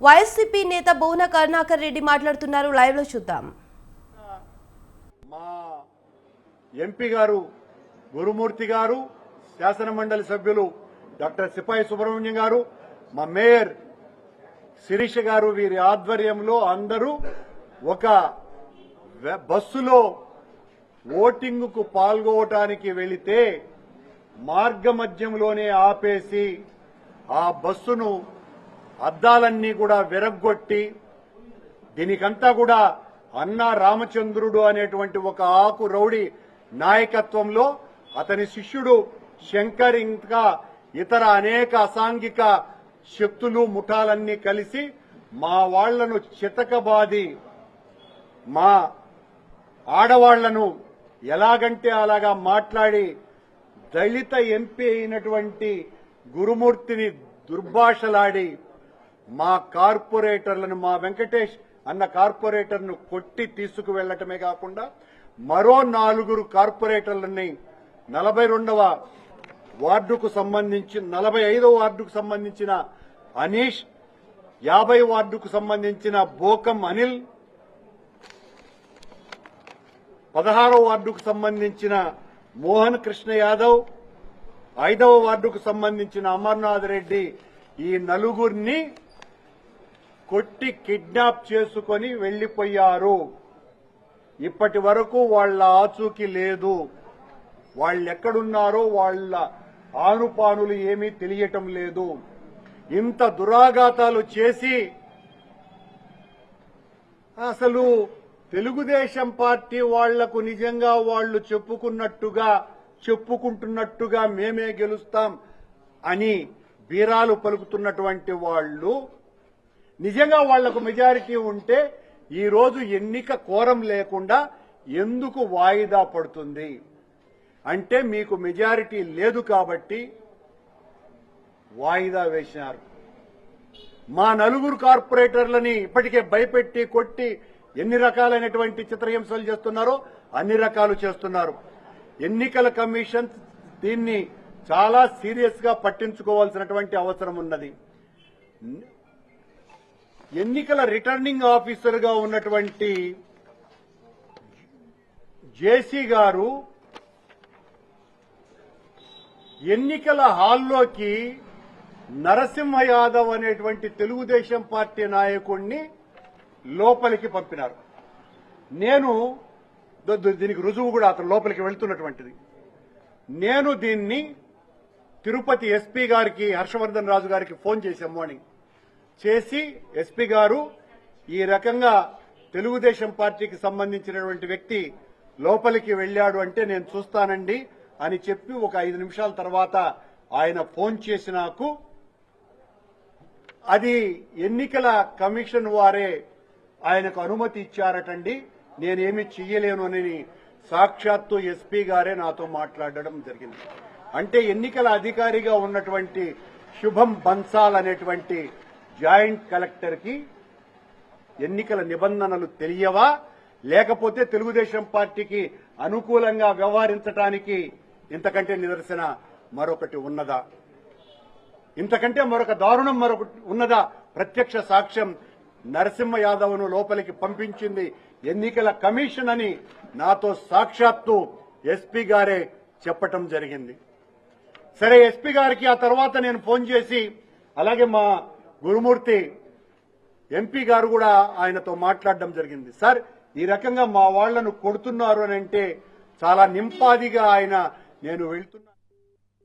YSCP నేత బోన కరుణాకర్ రెడ్డి మాట్లాడుతున్నారు. లైవ్లో చూద్దాం. మా ఎంపీ గారు గురుమూర్తి గారు శాసన మండలి సభ్యులు డాక్టర్ సిపాయి సుబ్రహ్మణ్యం గారు మా మేయర్ శిరీష గారు వీరి ఆధ్వర్యంలో అందరూ ఒక బస్సులో ఓటింగుకు పాల్గొవటానికి వెళితే మార్గ మధ్యంలోనే ఆపేసి ఆ బస్సును అద్దాలన్నీ కూడా విరగ్గొట్టి దీనికంతా కూడా అన్నా రామచంద్రుడు అనేటువంటి ఒక ఆకు రౌడీ నాయకత్వంలో అతని శిష్యుడు శంకర్ ఇంకా ఇతర అనేక అసాంఘిక శక్తులు ముఠాలన్నీ కలిసి మా వాళ్ళను చితకబాది మా ఆడవాళ్ళను ఎలాగంటే అలాగా మాట్లాడి దళిత ఎంపీ అయినటువంటి గురుమూర్తిని దుర్భాషలాడి మా కార్పొరేటర్లను మా వెంకటేష్ అన్న కార్పొరేటర్ను కొట్టి తీసుకువెళ్ళటమే కాకుండా మరో నాలుగురు కార్పొరేటర్లని నలభై రెండవ వార్డుకు సంబంధించి నలభై ఐదవ వార్డుకు సంబంధించిన అనీష్ యాభై వార్డుకు సంబంధించిన బోకం అనిల్ పదహారవ వార్డుకు సంబంధించిన మోహన్ కృష్ణ యాదవ్ ఐదవ వార్డుకు సంబంధించిన అమర్నాథ్ రెడ్డి ఈ నలుగురిని కొట్టి కిడ్నాప్ చేసుకొని వెళ్ళిపోయారు ఇప్పటి వరకు వాళ్ళ ఆచూకీ లేదు. వాళ్ళు ఎక్కడున్నారో వాళ్ళ ఆనుపానులు ఏమీ తెలియటం లేదు. ఇంత దురాఘాతాలు చేసి అసలు తెలుగుదేశం పార్టీ వాళ్ళకు నిజంగా వాళ్ళు చెప్పుకున్నట్టుగా చెప్పుకుంటున్నట్టుగా మేమే గెలుస్తాం అని బీరాలు పలుకుతున్నటువంటి వాళ్ళు నిజంగా వాళ్ళకు మెజారిటీ ఉంటే ఈ రోజు ఎన్నిక కోరం లేకుండా ఎందుకు వాయిదా పడుతుంది? అంటే మీకు మెజారిటీ లేదు కాబట్టి వాయిదా వేసినారు. మా నలుగురు కార్పొరేటర్లని ఇప్పటికే భయపెట్టి కొట్టి ఎన్ని రకాలైనటువంటి చిత్రహింసలు చేస్తున్నారో అన్ని రకాలు చేస్తున్నారు. ఎన్నికల కమిషన్ దీన్ని చాలా సీరియస్గా పట్టించుకోవాల్సినటువంటి అవసరం ఉన్నది. ఎన్నికల రిటర్నింగ్ ఆఫీసర్గా ఉన్నటువంటి జేసీ గారు ఎన్నికల హాల్లోకి నరసింహ యాదవ్ అనేటువంటి తెలుగుదేశం పార్టీ నాయకుడిని లోపలికి పంపినారు. నేను దీనికి రుజువు కూడా అతను లోపలికి వెళ్తున్నటువంటిది. నేను దీన్ని తిరుపతి ఎస్పీ గారికి హర్షవర్ధన్ రాజు గారికి ఫోన్ చేశాం మార్నింగ్ చేసి ఎస్పీ గారు ఈ రకంగా తెలుగుదేశం పార్టీకి సంబంధించినటువంటి వ్యక్తి లోపలికి వెళ్ళాడు అంటే నేను చూస్తానండి అని చెప్పి ఒక ఐదు నిమిషాల తర్వాత ఆయన ఫోన్ చేసి నాకు అది ఎన్నికల కమిషన్ వారే ఆయనకు అనుమతి ఇచ్చారటండి నేనేమి చెయ్యలేను అని సాక్షాత్తు ఎస్పీ గారే నాతో మాట్లాడడం జరిగింది. అంటే ఎన్నికల అధికారిగా ఉన్నటువంటి శుభం బన్సాల్ అనేటువంటి జాయింట్ కలెక్టర్కి ఎన్నికల నిబంధనలు తెలియవా? లేకపోతే తెలుగుదేశం పార్టీకి అనుకూలంగా వ్యవహరించడానికి ఇంతకంటే నిదర్శన మరొకటి ఉన్నదా? ఇంతకంటే మరొక దారుణం మరొకటి ఉన్నదా? ప్రత్యక్ష సాక్ష్యం నరసింహ యాదవ్ను లోపలికి పంపించింది ఎన్నికల కమిషన్ అని నాతో సాక్షాత్తు ఎస్పీ గారే చెప్పటం జరిగింది. సరే ఎస్పీ గారికి ఆ తర్వాత నేను ఫోన్ చేసి అలాగే మా గురుమూర్తి ఎంపీ గారు కూడా ఆయనతో మాట్లాడడం జరిగింది. సార్ ఈ రకంగా మా వాళ్ళను కొడుతున్నారు అని అంటే చాలా నింపాదిగా ఆయన నేను వెళ్తున్నా